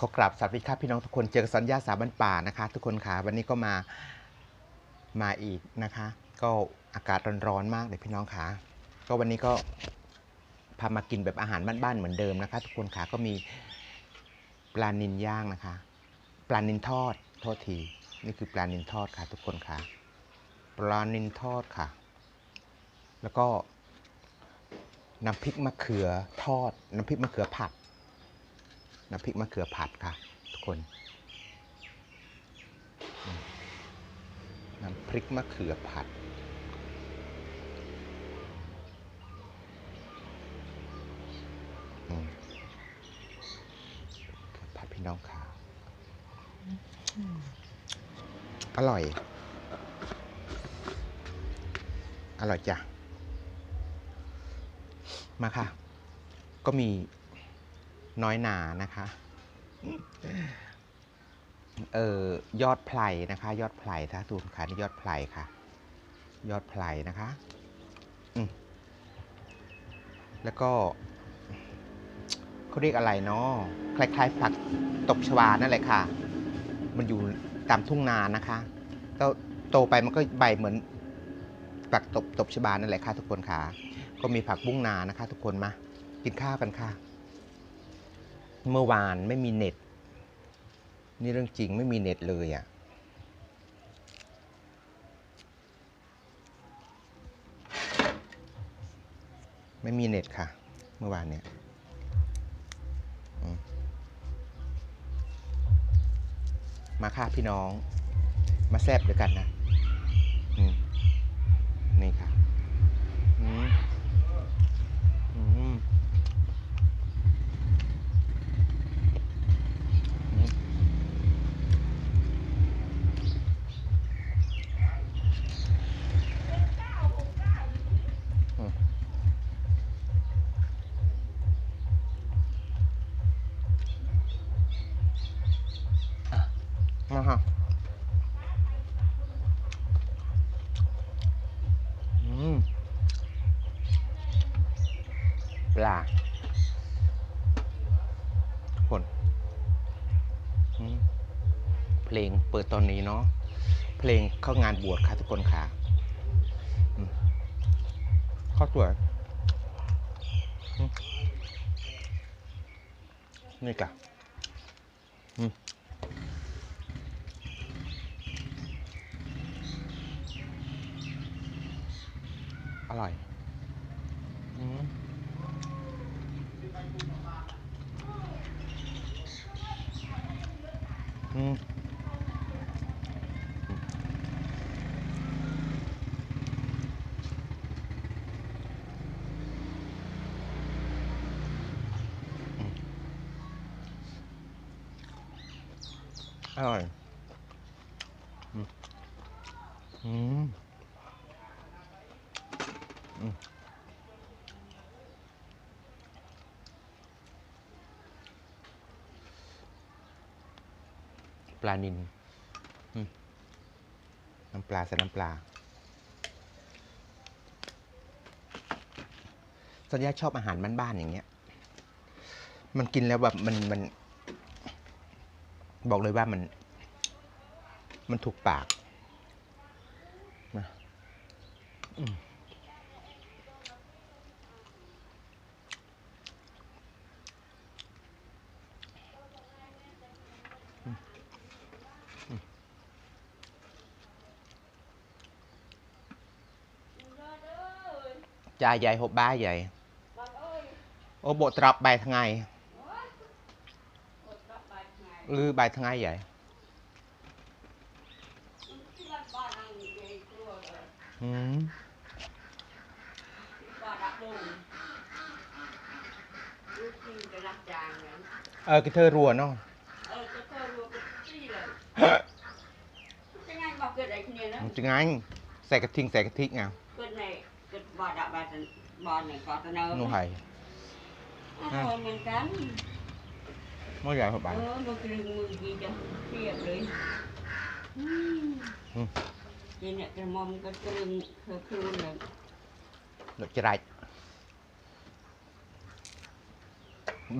ขอกราบสวัสดีครับพี่น้องทุกคนเจอกับสัญญาสาบันป่านะคะ ทุกคนค่ะวันนี้ก็มามาอีกนะคะ ก็อากาศร้อนๆมากเลยพี่น้องค่ะก็วันนี้ก็พามากินแบบอาหารบ้านๆเหมือนเดิมนะคะ ทุกคนค่ะก็มีปลานินย่างนะคะ ปลานินทอดโทษทีนี่คือปลานินทอดค่ะ ทุกคนค่ะปลานินทอดค่ะ แล้วก็น้ำพริกมะเขือทอด น้ำพริกมะเขือผัด น้ำพริกมะเขือผัดค่ะ ทุกคน น้ำพริกมะเขือผัด ผัดพี่น้องค่ะ อร่อย อร่อยจ้ะ มาค่ะ ก็มี น้อยหนานะคะ เอ่อยอดไผ่นะคะ ยอดไผ่ถ้าตูนค่ะนี่ยอดไผ่ค่ะ ยอดไผ่นะคะอืมแล้วก็เขาเรียกอะไรเนาะคล้ายๆผักตบชวานั่นแหละค่ะ มันอยู่ตามทุ่งนานะคะแล้วโตไปมันก็ใบเหมือนผักตบตบชวานั่นแหละค่ะ ทุกคนค่ะ ก็มีผักบุ้งนานะคะ ทุกคนมา กินข้าวกันค่ะ เมื่อวานไม่มีเน็ต นี่เรื่องจริงไม่มีเน็ตเลยอะ่ะไม่มีเน็ตค่ะ เมื่อวานเนี่ยมาค่ะพี่น้อง มาแซบด้วยกันนะนี่ค่ะ เพลงเปิดตอนนี้เนาะเพลงเข้างานบวชค่ะทุกคนค่ะข้าวสวยนี่กะอร่อย อร่อยอืมอืมอืมปลานินน้ำปลาใส่น้ำปลา สัญญาชอบอาหารบ้านๆอย่างเงี้ย มันกินแล้วแบบมันมัน บอกเลยว่ามัน มันถูกปากนะจ่ายใหญ่หกบ้าใหญ่ โอ้โบตรับใบทั้งไง หรือใบทั้งไงใหญ่อืมเออคือเธอรัวเนาะมันจะไงใส่กระทิงใส่กระทิงไงนู่ไห่เหมือนกันเมื่อให ญ่หกเอใบาทอ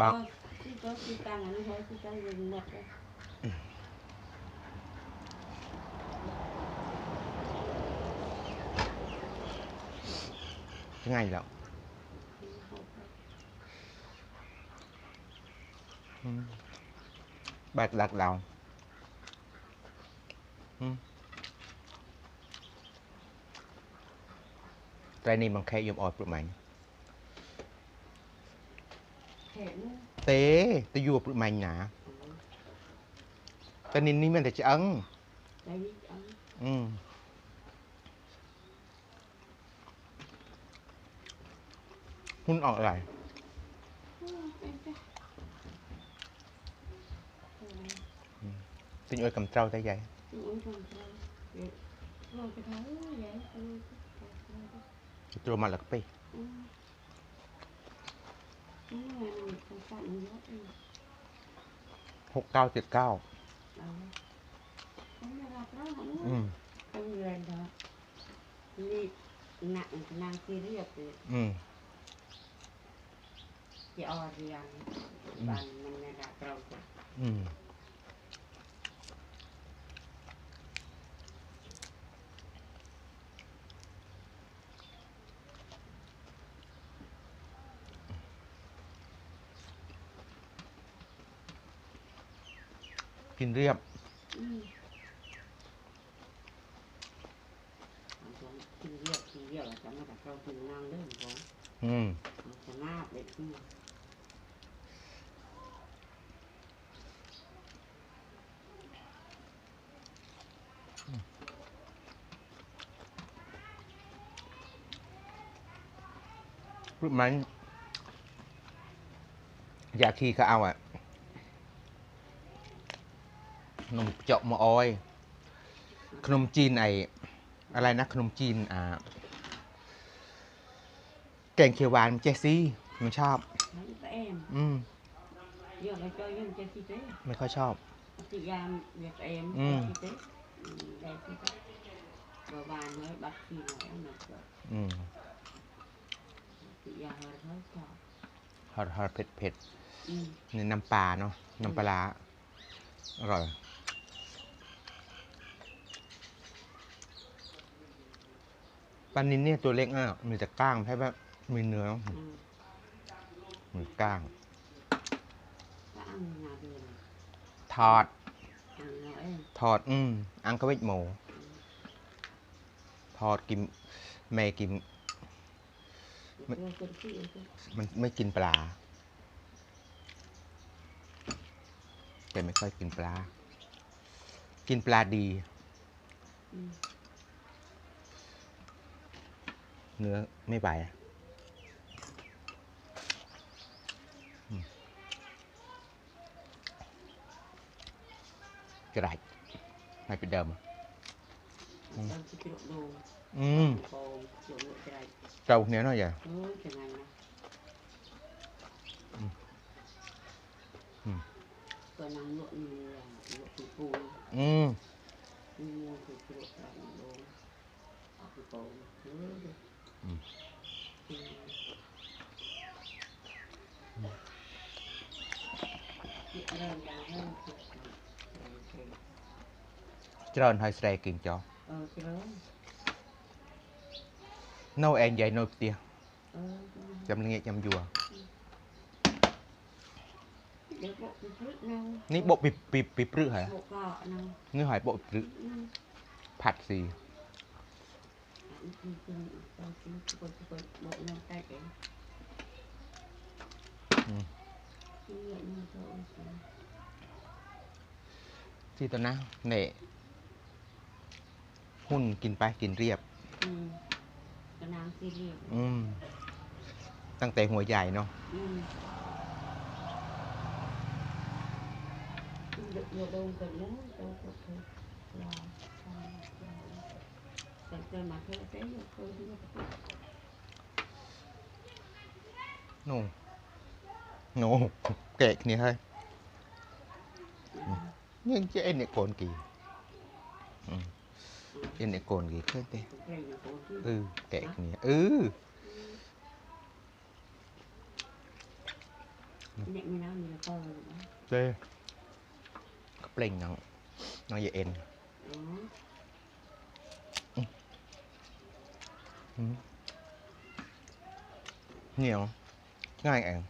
มั បាទដាក់ដោនត្រៃនេះបង្ខេកយកអស់ព្រឹកមិញទេទៅយួរព្រឹកមិញណាតែនេះនេះមានតែឆ្អឹងតែនេះឆ្អឹងអឺហ៊ុនអត់ដែរ Tình ơi cầm trâu tay vậy อืมทำใจเดี๋ยวลองไปทำเลยใหญ่ ไปเลย Trâu mặt là cái bì อืมนี่ไงมันสงสารเยอะเอง Hộp cao tuyệt cao เอาไม่ได้รับแล้วหรอก ừ. ต้องเรียนเนาะนี่หนักนางซีเรียสเลย Ừ. จะเอาเรียนบ้านมันไม่ได้เราจะ Ừ. Kinh riêng อืมเอาตรงซีเรียสซีเรียสจะไม่ได้เราถึงนางเรื่องของ ừ. มันจะน่าเด็ดขึ้น Lúc mà Dạ khi có ao ạ Nông chọn mà oi ขนมจีนไออะไรนะขนมจีนอ่าแกงเขียวหวานเจสซี่มันชอบให้ไปเอ็มอืมเยอะเลยจอยยังจะคิดเต้ไม่ค่อยชอบพยายามเรียกเอ็มอืมคิดเต้ได้คิดเต้บาบานน้อยบักทีหน่อยหนักกว่าอืมพยายามเขาชอบฮอตฮอตเผ็ดเผ็ดอืมนี่น้ำปลาเนาะน้ำปลาร้าอร่อย ปลานินเนี่ยตัวเล็กอะมีแต่ก้างใช่ปะมีเนื้ออืมมีก้าง ก็อังนาเดือนทอด อังเราเองทอด อืมอังกะเวกหมูทอดกินแม่กิน เพื่อคนที่เอ็มมันไม่กินปลาแกไม่ค่อยกินปลา กินปลาดี อืม เนื้อไม่ไหวอะอืมกระไรไม่เป็นเดิมอะตอนที่กระโดดอืมโป่งเกี่ยวกับอะไรเจ้าเนี้ยน้อยอย่าเออจะไงนะอืมก็นั่งลวกนี่ลวกปู อืม มีมูคือกระโดดอะไรลงเอาไปโป่งเออเด็ก อืม อืม เริ่มดังเริ่มคิดเออเออเจริญให้แสดงกินจอเออเริ่มโน่เองใหญ่โน่เตียเออจำ ที่คนที่คนบอกน้องใต้เองอืมที่เงินมันก็โอเคที่ตัวนะเน่หุ้นกินไปกินเรียบอืมกระนางซีเรียสอืมตั้งแต่หัวใหญ่เนาะอืมเด็ก โยดงกันนะโตก็คือลาแต่เกิดมาเพื่อเต้นคนที่ว่าโน่โน่เกะนี่เฮ้ย nhưng chứ em này cồn kỳ ừ. em này cồn kỳ khơi tê ใครอยู่คนที่ ừ kệ นี่ ừ nhẹ như nào như là to rồi đó เจ้ก็เปล่งน้องน้องอย่าเอ็น đó อืมเหนียวง่ายเอง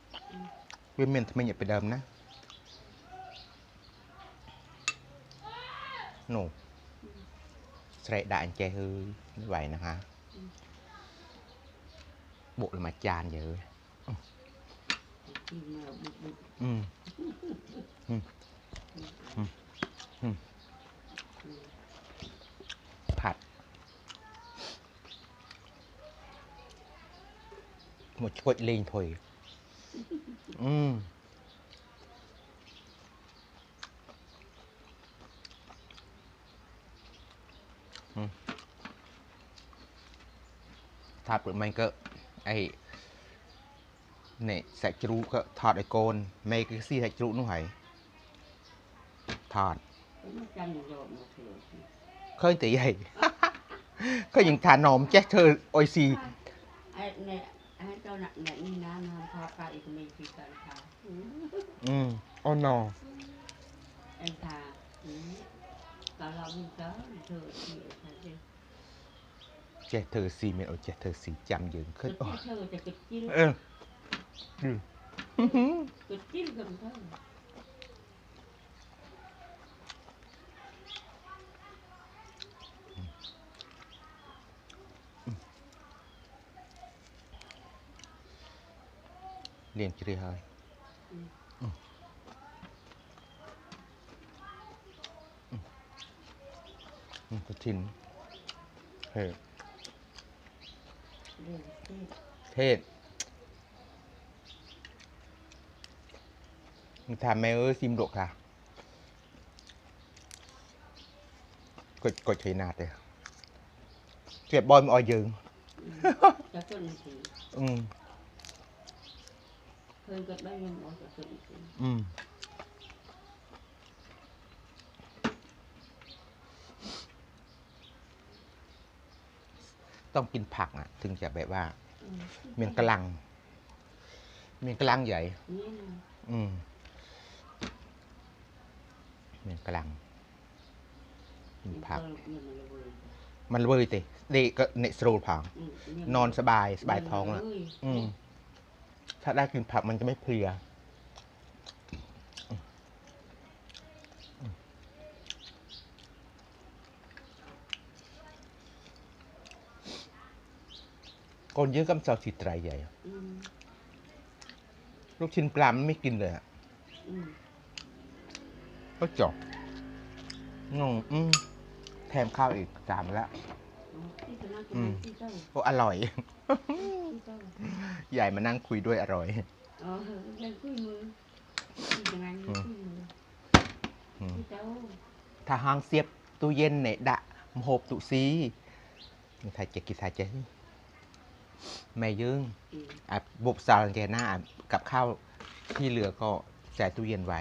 វាមានថ្មិញពីដើមណានោះស្រែកដាក់អញ្ចេះគឺវាយហ្នឹងហាបុកលមួយចានយើអឺហឹមហឹមផាត់មកឈុចលេងភុយ អឺថតព្រឹកមិញក៏អីនេះសាច់ជ្រូកក៏ថតឲ្យកូនមេគឺស៊ីសាច់ជ្រូកនោះហើយថតឃើញតែយាយឃើញយ៉ាងថានោមចេះធ្វើអុយស៊ីអេនេះ cho nặng nặng như nào nào thao cậy của mình thì cần thao อืมอ๋อนอ em thà ừ. cả lòng mình có thừa thì thà gì แจ๊เธอซีเมนโอแจ๊เธอสีจำยืนขึ้น cực โอ้ chi thừa thì cực chi เออ ดู cực chi gần thôi เรียนจรีเฮยอืมอืมอืมอืมกระทินเฮ้ย liền chi เทศมึงทำแม่เอ้ยซิมโดกค่ะ กดกดใช้นาดเลยเก็บบอลมาออยยืง cho cơn này thì อืม khơi cơn bao nhiêu mỗi cho cơn này thì อืมต้องกินผักอะ ถึงจะแบบว่า ừ. เมียนกะลัง เมียนกะลังใหญ่ Nghe nè อืมเมียนกะลังกิน nhưng ผัก cơ nhưng mà là vừa มันเว้ยติเด็กก็เนสโรลผัง ừ. nhưng นอน mà- สบายสบาย nhưng ท้อง mà แล้ว ơi, อืม ถ้าได้กินผักมันจะไม่เพลียคนเยอะกำเสาสีไตรใหญ่ ừ. ลูกชิ้นปลามันไม่กินเลยอะ Ừ. ก็จบงงอืมแถมข้าวอีกสามแล้ว Đó, cái tụi nó tụi Ừ. nó chi đâu, โอ้อร่อย chi đâu. ใหญ่มานั่งคุยด้วยอร่อย Ờ, đang cưới mưa. Chi thằng anh Ừ. cưới mưa. อืม Chi đâu. ถ้าห้างเสียบตู้เย็นเนี่ยดะมโหบตุซีนี่ไทยเจะกินไทยเจะแม่ยืง Ừ. อะบุบซาลังแกหน้าอะกับข้าวที่เหลือก็ใส่ตู้เย็นไว้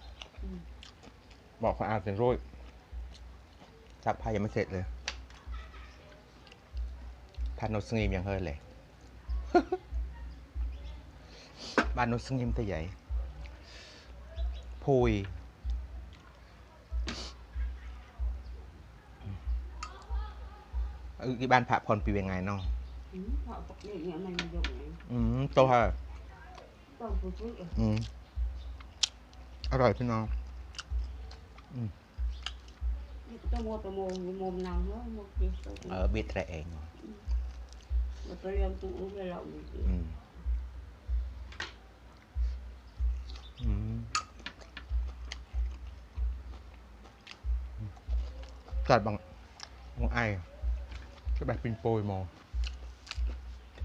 của nó. อีแน่ Ờ, nó nói che tụi nó. อืม Lên nó nhìn vô một tí. จ้า Ừ. มีละเงยบะเธอซีเต้เนี่ยเปิดกระเมงเนาะอืมบอกคนอ่านเสียงรุ่ยซักผ้ายังไม่เสร็จเลยทานโนสงีมยังเฮยเลย บ้านโนสงีมแต่ใหญ่พุยเออที่บ้านพระพรปีเวงไงเนาะ Ừ, họ có định nghĩa này dùng này. อืมโตฮะ Còn phút phút rồi. อืม อร่อยพี่น้อง Tao mua tao mua nhưng mồm nào nữa mua gì tao เออบีดแตรเอง Mà tao đem tụ uống cái lậu này อืม อืมจัดบางบางไอก็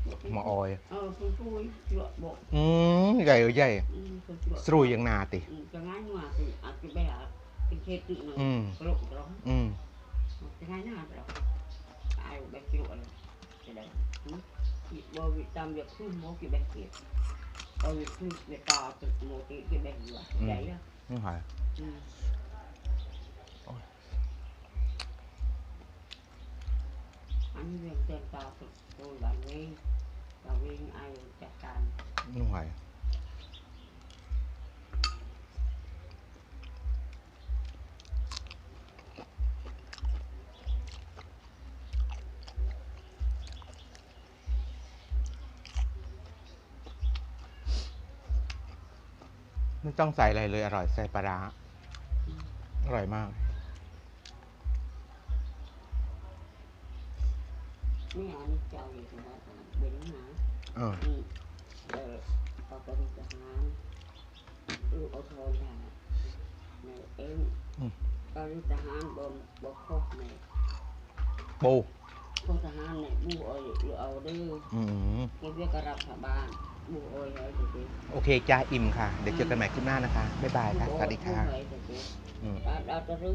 มอหมอออยเออคุณช่วยเจือบอกอืมใหญ่เออใหญ่อืมคุณช่วยสรุยยังนาติ อืมจะง่ายกว่าสิอาจจะแบบเป็นเคสตึกหนึ่งอืม กระโหลกร้องอืมจะง่ายหน้าเราตายแบบกิโลอะไรจะได้หืมอีกบ่วิตามแบบขึ้นโมกี่แบบเกียรเอาอยู่ขึ้นในตาตึกโมกี่กี่แบบอยู่อะใหญ่อะ นี่หอย อืม อันนี้เรื่องเตือนตาตึกโดยบางเวงบางเวงไอจัดการนี่หอยไม่ต้องใส่อะไรเลยอร่อยใส่ปลาร้าอร่อยมาก นี่อันนี้เจ้าอยู่ตรงนั้นเบ้นหาเอออืมเออเอไปทหารลูกเอาโทนทหารในเอ็มก็ลูกทหารบนบกครบในปูพวกทหารเนี่ยบูเอยหรือเอาดื้ออืมเก็บเรียกกระรับชาวบ้านบูเอยให้เด็กโอเคจ้าอิ่มค่ะ เดี๋ยวเจอกันใหม่คลิปหน้านะคะ บ๊ายบายค่ะ สวัสดีค่ะอ้ยเด็กอืม เราจะรู้